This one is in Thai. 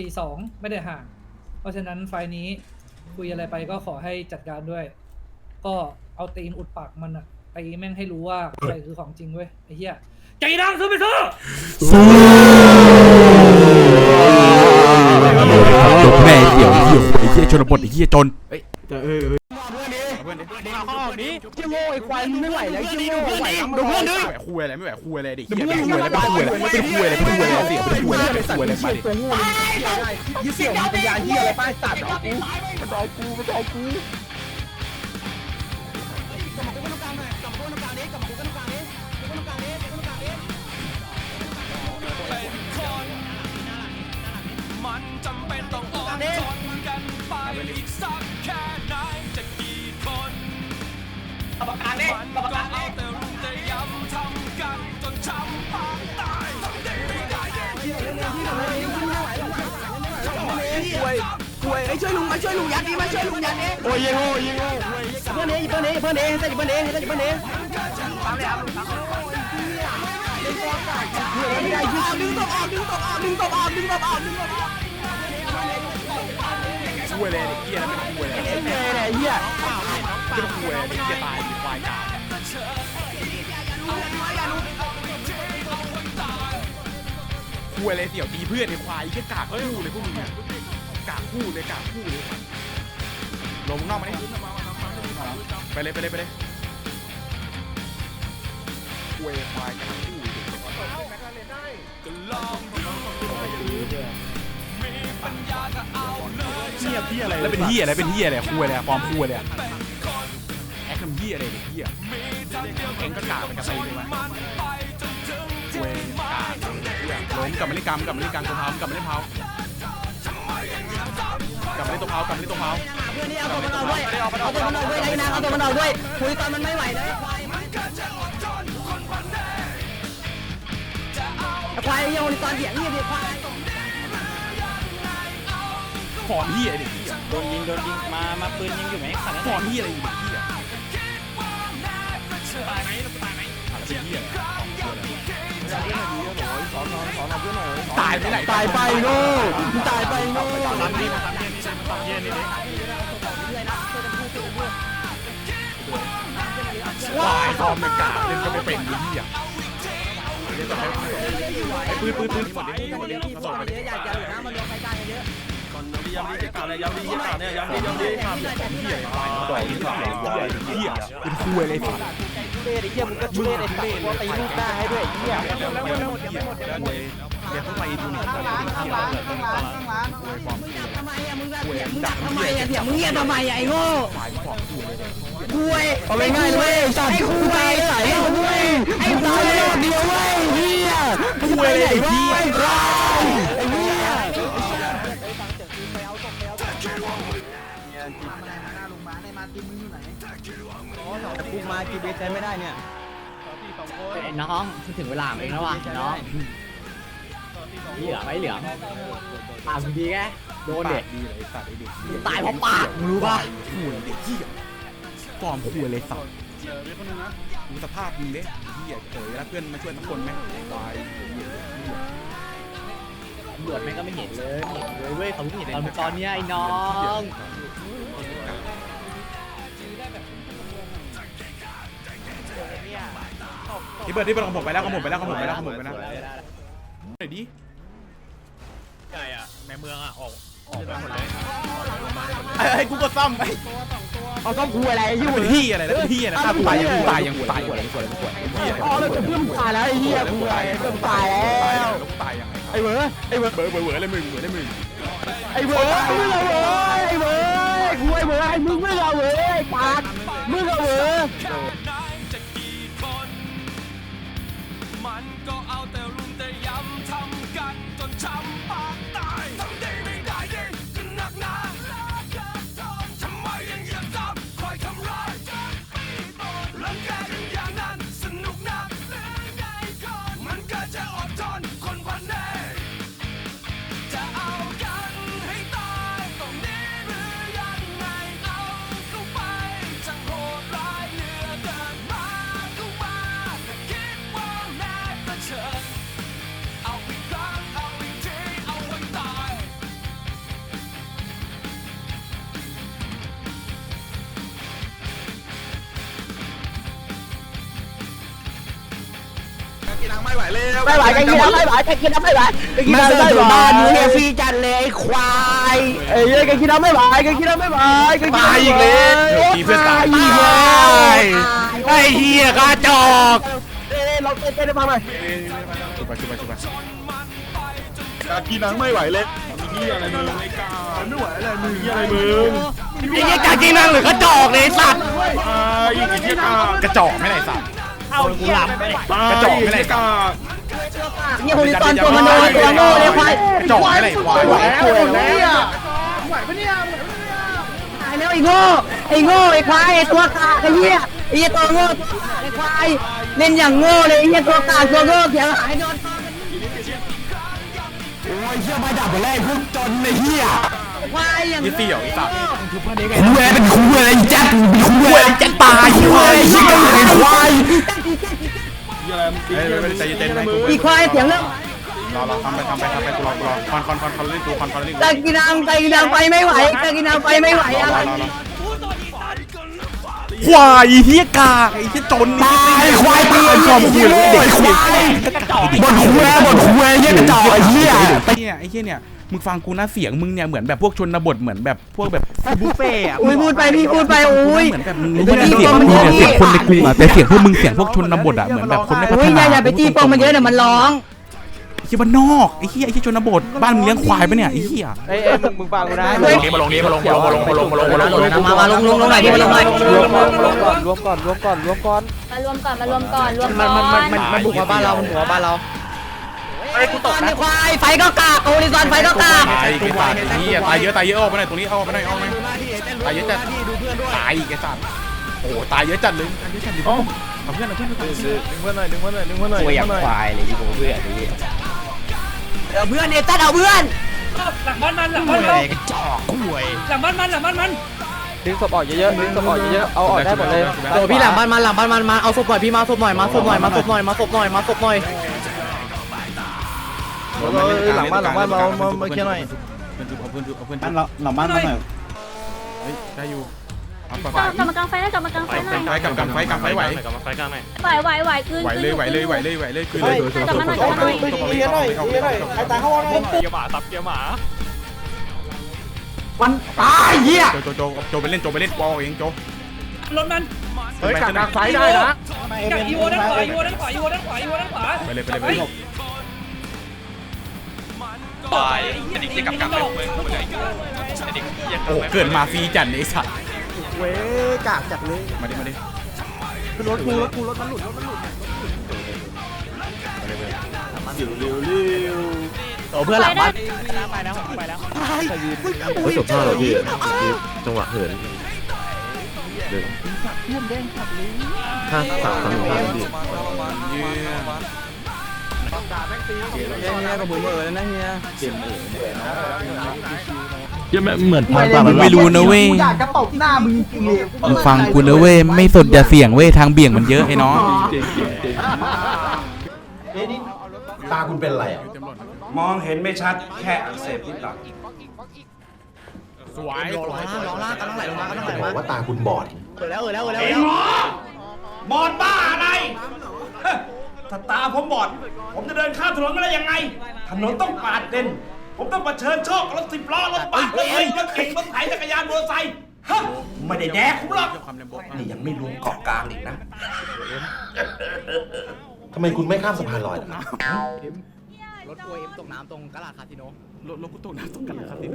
สี่สองไม่ได้ห่าง เพราะฉะนั้นไฟล์นี้คุยอะไรไปก็ขอให้จัดการด้วย ก็เอาตีนอุดปากมันอะตีแม่งให้รู้ว่าใครคือของจริงเว้ยไอ้เหี้ยใจดังซื้อไปซื้อยกแม่เดี่ยวเหี่ยวไอ้เหี้ยชนบทไอ้เหี้ยจนเอ้ ยยี่โง่ไอ้ควายมึงไม่ไหวแล้วยี่โง่ไหวแล้วมึงเพื่อนดิไม่ไหวคุยอะไรไม่ไหวคุยอะไรดิเหี้ยไม่คุยอะไรไม่คุยอะไรไม่คุยอะไรไม่คุยอะไรเสียไม่คุยอะไรไม่คุยอะไรมาดิตัวโง่ยี่เสี่ยวมีปัญญาเหี้ยอะไรป้ายตัดเอากูมันเอากูมันเอากูมัน มันก็เอาแต่รุมแต่ย้ำทำกันจนช้ำปางตายทำได้ไม่ได้เย็นป่วยป่วยไอ้ช่วยลุงมาช่วยลุงยัดดิมาช่วยลุงยัดดิโอ้ยยี่โง่ยี่โง่เพื่อนเองเพื่อนเองเพื่อนเองใส่เพื่อนเองใส่เพื่อนเองตามเลยครับดึงตบออกดึงตบออกดึงตบออกดึงตบออกดึงตบออกคุยอะไรดิเหี้ยไม่คุยอะไรเอ้ยเนี่ยเหี้ยจะคุยอะไรดิเหี้ยตายดิควายกา คุยอะไรเสี่ยวตีเพื่อนในควายแค่กากคู่เลยพวกมึงเนี่ยกากคู่เลยกากคู่เลยลงนอกมาดิไปเลยไปเลยไปเลยคุยควายกากคู่ก็ลองดูมีปัญญาก็เอาเลยเหี้ยเหี้ยอะไรแล้วเป็นเหี้ยอะไรเป็นเหี้ยอะไรคุยอะไรฟอร์มคุยอะไรเป็นคนแอคทำเหี้ยอะไรเด็กเหี้ยมีทาง เองก็กากไปกับใครเลยมันไปจนถึงกากล้มกับมาเล่นกรรมกับมาเล่นกรรมตัวเท้ากับมาเล่นเท้ากับมาเล่นตัวเท้ากับมาเล่นตัวเท้าเพื่อนนี่เอาตัวมันออกด้วยเอาตัวมันออกด้วยไอ้นางเอาตัวมันออกด้วยคุยตอนมันไม่ไหวเลยควายโยนตอนเถียงนี่เดิควายฟอนเหี้ยด็กเหี้ยโดนยิงโดนยิงมามาปืนยิงอยู่ไหมขอนเหี้ยอะไรอยู่เด็กเหี้ย ตายไหมตายไหมอะไรเป็นเหี้ยตายไปไหนตายไปโง่ตายไปโง่ทำดีมาทำเย็นนี่ทำเย็นนี่ดิวายฟอร์มเป็นกากเล่นก็ไม่เป็นเหี้ยไอ้ปืนปืนปืนหมดดิหมดดิกระสอบไปดิอย่าอย่าเหลือนะมันรวมไปกันเยอะย้ำดีเก่าเนี่ยย้ำดีเก่าเนี่ยย้ำดีย้ำดีเหี้ยควายดอกเหี้ยเหี้ยเป็นคุยอะไรสัตว์ เล่ไอ้เหี้ยมึงก็ช่วยไอ้สัตว์ว่าตีลูกได้ให้ด้วยไอ้เหี้ยเดี๋ยวเดี๋ยวต้องไปดูหน่อยเหี้ยคุยฟอร์มทำไมอะมึงแบบเถียงมึงดักทำไมอะเถียงมึงเงียบทำไมอะไอ้โง่ควายฟอร์มคุยเลยคุยเอาง่ายๆเลยไอ้คุยไอ้คุยไอ้คุยเดียวเว้ยเหี้ยคุยเลยไอ้เหี้ยไอ้ควาย กูมากีเบสใช้ไม่ได้เนี่ยไอ้น้องถึงเวลาของเองแล้วว่ะน้องเหลือไม่เหลือปากมึงดีแกโดนเด็กดีเลยสัตว์ไอ้เด็กตายเพราะปากมึงรู้ป่ะคุยเด็กเหี้ยฟอร์มคุยเลยสัตว์ดูสภาพมึงเด้เหี้ยเอ๋ยแล้วเพื่อนมาช่วยทั้งคนไหมควายตำรวจแม่งก็ไม่เห็นเลยไม่เห็นเลยเว้ยเขาเพิ่งเห็นตอนตอนเนี้ยไอ้น้อง ที่เปิดที่เปิดของผมไปแล้วของผมไปแล้วของผมไปแล้วของผมไปแล้วไหนดิใช่อะในเมืองอะออกออกไปหมดเลยไอ้กูก็ซ่อมไอ้เอาต้องคุยอะไรที่ยี่เป็นที่อะไรแล้วเป็นที่อะไรถ้ากูตายยังกูตายยังกูตายกว่าเลยกว่าเลยกว่าที่อะไรอ๋อแล้วเพื่อนตายแล้วไอ้เหี้ยคุยเพื่อนตายแล้วกูตายยังไงไอ้เวอร์ไอ้เวอร์เบอร์เบอร์เบอร์อะไรมึงเบอร์อะไรมึงไอ้เวอร์มึงเอาเวอร์ไอ้เวอร์คุยเวอร์ไอ้มึงไม่เอาเวอร์ไอ้ปากมึงเอาเว ไม่ไหวกันกินแล้วไม่ไหวกันกินแล้วไม่ไหวกันกินแล้วไม่ไหวบ้านมึงเนี่ยฟรีจัดเลยไอ้ควายเอ้ยกันกินแล้วไม่ไหวกันกินแล้วไม่ไหวกันกินตายอีกแล้วตีเพื่อนตายอีกแล้วไอ้เหี้ยกระจอกเอ้ยเราเต้นเต้นได้บ้างไหมชุบไปชุบไปชุบไปกากีนังไม่ไหวเลยนี่อะไรมึงไม่กล้าไม่ไหวอะไรมึงนี่อะไรมึงไอ้เหี้ยกากินังหรือกระจอกเลยสัตว์ตายอีกไอ้เหี้ยกากระจอกไม่ไหนสัตว์ เอากูหลับไปตายกระจอกไม่ไหนกาเนี่ยคนนี้ตอนตัวมันโดนตัวโง่เลยควายกระจอกไม่ไหนควายไหวแล้วตายแล้วไอ้โง่ไอ้โง่ไอ้ควายไอ้ตัวกากไอ้เหี้ยไอ้เหี้ยตัวโง่ตัวกากไอ้ควายเล่นอย่างโง่เลยไอ้เหี้ยตัวกากตัวโง่เสียหายโดนโอ้ยเหี้ยไม่ดับไปแล้วพวกจนไอ้เหี้ยควายอย่างยี่เสี่ยวไอ้สัตว์คุยเป็นคุยอะไรแจ๊คเป็นคุยอะไรแจ๊คตาย ใจเย็นๆให้กูอีควายเสียงเรื่องรอรอทำไปทำไปทำไปกูรอกูรอคอนคอนคอนคอนเล่นกูคอนคอนเล่นกูตะกินังตะกินังไปไม่ไหวตะกินังไปไม่ไหวรออะไรรอรอ ควายเหี้ยกากไอ้เหี้ยจนตายควายตายชอบคุยเด็กควายบนคุยบนคุยเหี้ยกระจอกไอ้เหี้ยเนี่ยไอ้เหี้ยเนี่ยมึงฟังกูนะเสียงมึงเนี่ยเหมือนแบบพวกชนบทเหมือนแบบพวกแบบบุฟเฟ่อะอุ้ยพูดไปพี่พูดไปอุ้ยเหมือนแบบมึงรู้ไหมเสียงมึงเนี่ยเสียงคนในกรุงอะแต่เสียงพวกมึงเสียงพวกชนบทอะเหมือนแบบคนไม่พัฒอุ้ยอนาย่าอย่าไปตีปองมันเยอะเดี๋ยวมันร้อง ไอ้เหี้ยบ้านนอกไอ้เหี้ยไอ้เหี้ยชนบทบ้านมึงเลี้ยงควายปะเนี่ยไอ้เหี้ยเอ้ยมึงมึงฟังกูนะเฮ้ยมาลงนี้มาลงมาลงมาลงมาลงมาลงมาลงมาลงมามาลงลงลงหน่อยดิมาลงหน่อยรวมก่อนรวมก่อนรวมก่อนรวมก่อนรวมก่อนมารวมก่อนมารวมก่อนรวมมันก่อนมันมันมันบุกมาบ้านเรามันบุกมาบ้านเราไอ้กูตกนะควายไฟก็กากโอริซอนไฟก็กากตายไอ้สัตว์ไอ้เหี้ยตายเยอะตายเยอะออกไปหน่อยตรงนี้เอาออกไปหน่อยเอาไปหน่อยตายเยอะจัดตายอีกไอ้สัตว์โอ้โหตายเยอะจัดเลยตายเยอะจัดเลยเอาเพื่อนเอาเพื่อนเอาเพื่อนดึงเพื่อนหน่อยดึงเพื่อนหน่อยดึงเพื่อนหน่อยตัวอย่างควายเลยที่ผมเพื่อนนี่ เอาเพื่อนเนตันเอาเพื่อนหลังบ้านมันหลังบ้านมันหลังบ้านมันหลังบ้านมันดึงศพออกเยอะๆดึงศพออกเยอะๆเอาออกได้หมดเลยโอ้พี่หลังบ้านมาหลังบ้านมันมาเอาศพหน่อยพี่มาศพหน่อยมาศพหน่อยมาศพหน่อยมาศพหน่อยมาศพหน่อยหลังบ้านหลังบ้านมามามาเคลียร์หน่อยเอาเพื่อนเอาเพื่อนเอาเพื่อนหลังบ้านมันหน่อยเฮ้ยได้อยู่ เอาไปกลับกลับมากลางไฟนะกลับมากลางไฟหน่อยไฟกับกับไฟกับไฟไหวไหวไหวไหวคืนไหวเลยไหวเลยไหวเลยไหวเลยคือเลยกลับมาหน่อยกลับมาหน่อยเคลียร์หน่อยเคลียร์หน่อยใครตายเข้าห้องหน่อยเกียร์หมาตับเกียร์หมามันตายเหี้ยโจโจโจไปเล่นโจไปเล่นวอลเองโจรถมันเฮ้ยกักกลางไฟได้นะกับอีโวด้านขวาอีโวด้านขวาอีโวด้านขวาอีโวด้านขวาไปเลยไปเลยไปเลยตายอันนี้จะกลับกลับไปเมืองกูเลยโอ้เกิดมาฟรีจัดไอ้สัตว์ เว้ยกากจัดเลยมาดิมาดิรถกูรถกูรถมันหลุดรถมันหลุดมาดิมาดิเร็วเร็วโอ้เพื่อนหลังบ้านไปแล้วไปแล้วไม่จบท่าหรอพี่จังหวะเหินเดินห้าสามสามห้าพี่เยี่ยเฮียเฮียกับมือเออนะเฮียเหมือนไม่รู้นะเว้ยอยากจะตบหน้ามึงจริงเลยมึงฟังกูนะเว้ย ไม่สดอย่าเสี่ยงเว้ย ทางเบี่ยงมันเยอะไอ้น้องตาคุณเป็นอะไรอะ มองเห็นไม่ชัด แค่อักเสบนิดหน่อยสวยร้องล่างร้องล่างกันต้องไหลลงมากันต้องไหลบมาอกว่าตาคุณบอดเออแล้วเออแล้วเออแล้วไอ้หมอบอดบ้าอะไรฮะ ถ้าตาผมบอด ผมจะเดินข้ามถนนมาได้ยังไง ถนนต้องปาดเลนผมต้องเผชิญโชคกับรถสิบล้อรถบัสรถเอ้ยรถเก๋งรถไถจักรยานมอเตอร์ไซค์ฮะไม่ได้แดกผมหรอกนี่ยังไม่รวมเกาะกลางอีกนะทำไมคุณไม่ข้ามสะพานลอยล่ะครับรถโกเอ็มตกน้ำตรงกระดาษคาสิโนรถรถกูตกน้ำตกกันเลยครับที